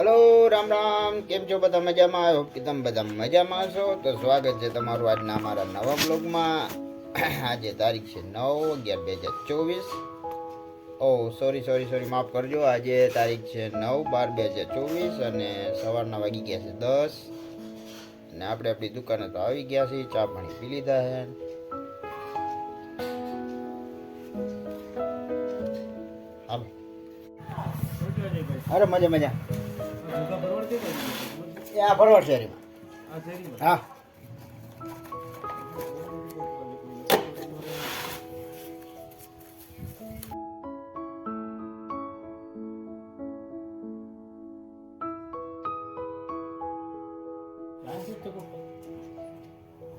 Hello, Ram Ram. કેમ છો બધા મજામાં? આવ્યો કે તમે બધા મજામાં છો. તો સ્વાગત છે તમારું આજના અમારા નવા બ્લોગમાં આજે તારીખ છે નવ અગિયાર બે હજાર ચોવીસ. ઓ સોરી સોરી સોરી માફ કરજો. આજે તારીખ છે નવ બાર બે હજાર ચોવીસ અને સવારના વાગી ગયા છે દસ. અને આપણે આપણી દુકાને તો આવી ગયા છીએ. ચા પાણી પી લીધા છે. અરે, મજા મજા. એ આ ફરવડ શેરીમાં હા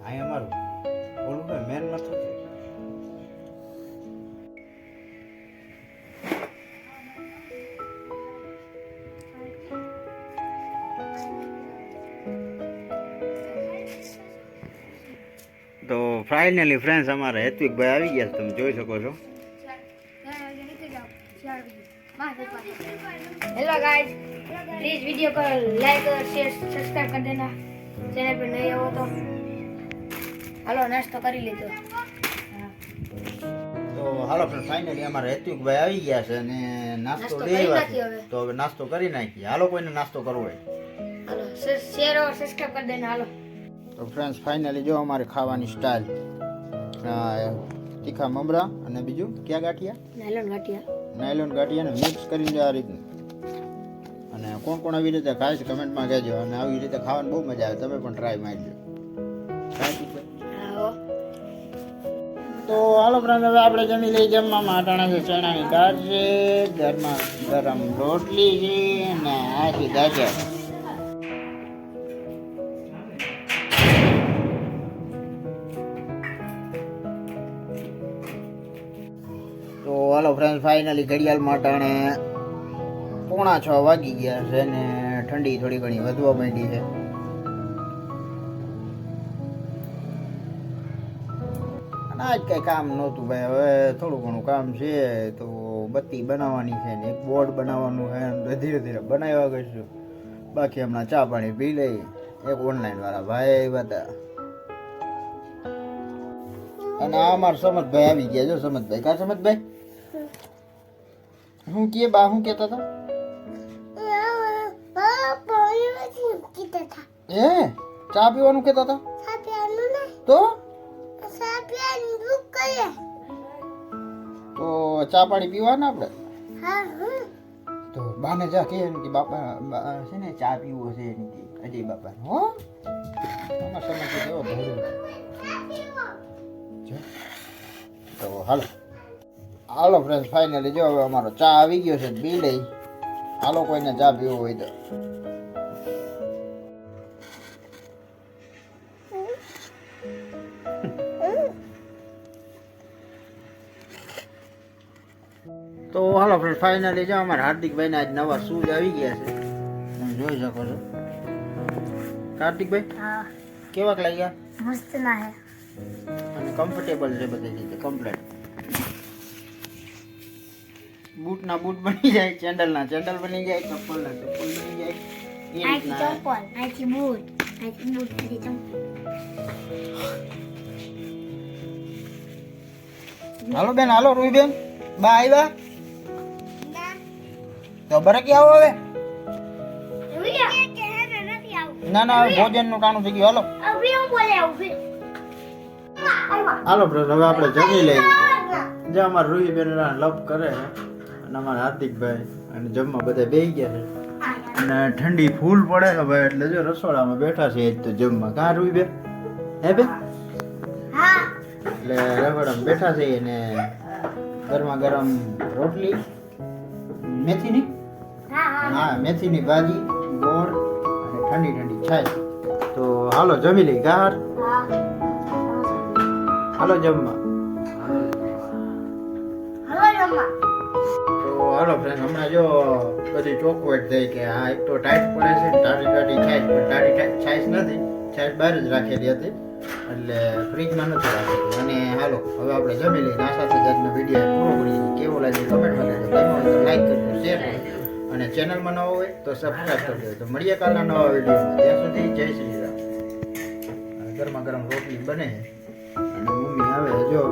અહીં અમારું બોલું ફાઇનલી ફ્રેન્ડ્સ અમારા હેત્વિકભાઈ આવી ગયા છે તમે જોઈ શકો છો हेलो गाइस प्लीज वीडियो को लाइक और शेयर सब्सक्राइब कर देना चैनल पर नए हो तो हेलो नाश्तो કરી લીધો તો હાલો ફ્રેન્ડ ફાઇનલી અમારા હેત્વિકભાઈ આવી ગયા છે અને નાસ્તો નાસ્તો લઈ કરી આવ્યા નાખીએ છે હવે. તો હવે નાસ્તો કરી નાખીએ હાલો કોઈને નાસ્તો કરવો હોય हेलो शेयर और सब्सक्राइब कर देना हेलो તો ફ્રેન્ડ્સ ફાઇનલી જો અમારી ખાવાની સ્ટાઇલ તીખા મમરા અને બીજું ક્યાં ગાંઠિયા? નાયલોન ગાંઠિયા. નાયલોન ગાંઠિયાને મિક્સ કરીને આ રીતનું. અને કોણ કોણ આવી રીતે ખાય છે કમેન્ટમાં કહેજો. અને આવી રીતે ખાવાની બહુ મજા આવે. તમે પણ ટ્રાય મારજો. તો હાલો ફ્રેન્ડ હવે આપણે જમી લઈએ. જમવા માટાણા છે ચણાની દાળ છે ઘરમાં ગરમ રોટલી છે અને આ છે ગાજર. તો હાલો ફ્રેન્ડ ફાઇનલી ઘડિયાળ માટે પોણા છ વાગી ગયા છે ને ઠંડી થોડી ઘણી વધવા માંડી છે. આજ કઈ કામ નહોતું ભાઈ, હવે થોડું ઘણું કામ છે તો બત્તી બનાવવાની છે ને એક બોર્ડ બનાવવાનું છે ધીરે ધીરે બનાવ્યા કરશું. બાકી હમણાં ચા પાણી પી લઈ, એક ઓનલાઈન વાળા ભાઈ બધા અને આ મારો સમજભાઈ આવી ગયા જો, સમજભાઈ. કા સમજભાઈ? હું કે બા, હું કેતા હતા? એ ચા પીવાનું કેતા હતા? તો? તો ચા પાણી પીવાના આપણે? તો બાને જા કે કે બાપા છે ને, ચા પીવો છે કે અજય બાપા હો? સમજ કેવો ભરેલો છે. તો હાલો. હાલો ફ્રેન્ડ ફાઇનલી જો હવે અમારો ચા આવી ગયો છે પી લઈ હાલો કોઈને ચા પીવો હોય તો. તો હાલો ફ્રેન્ડ ફાઇનલી જો અમારા હાર્દિકભાઈને આજ નવા શૂઝ આવી ગયા છે. તમે જોઈ શકો છો. કાર્તિકભાઈ કેવાક લાગ્યા મસ્ત ના હે. અને કમ્ફર્ટેબલ છે બધી રીતે કમ્પ્લેટ બૂટ ના બૂટ બની જાય ચેન્ડલ ના ચેન્ડલ બની જાય ચપ્પલ ના ચપ્પલ બની જાય એ રીતના. ચપ્પલ આઈથી બૂટ આઈથી બૂટ આઈથી ચંપલ હાલો બેન હાલો રૂઈ બેન બા આવ્યા તો બરકી આવો હવે. ના ના ભોજનનું ટાણું થઈ ગયું. હાલો. હાલો બ્રધર હવે આપણે જમી લઈએ. જે અમારા રૂહી બેન લપ કરે અને અમારા હાર્દિકભાઈ અને જમવા બધા બેસી ગયા છે. અને ઠંડી ફૂલ પડે છે ભાઈ એટલે જો રસોડામાં બેઠા છે તો જમવા. કાં રૂહી બેન? હે બેન? એટલે રસોડામાં બેઠા છે અને ગરમા ગરમ રોટલી મેથીની? હા મેથીની ભાજી ગોળ અને ઠંડી ઠંડી છાશ. તો હાલો જમી લઈ ગાર હાલો જમવા તો હાલો ફ્રેન્ડ હમણાં જો બધી ચોકવેટ થઈ કે આ એક તો ટાઈટ પડે છે ટાટી ટાટી છાશ પણ ટાટી છાશ નથી. છાશ બહાર જ રાખેલી હતી. એટલે ફ્રીજમાં નથી રાખેલી. અને હાલો હવે આપણે જમી લઈએ. આ સાથે આજનો વીડિયો પૂરો કરીએ. કેવો લાગે કમેન્ટમાં કહેજો. ગમ્યો લાઈક કરજો શેર કરજો. અને ચેનલમાં નવો હોય તો સબસ્ક્રાઈબ કરી દેજો તો મળીએ કાલના નવા વિડીયોમાં ત્યાં સુધી જય શ્રી રામ. ગરમા ગરમ રોટલી બને. અને મમ્મી આવે જો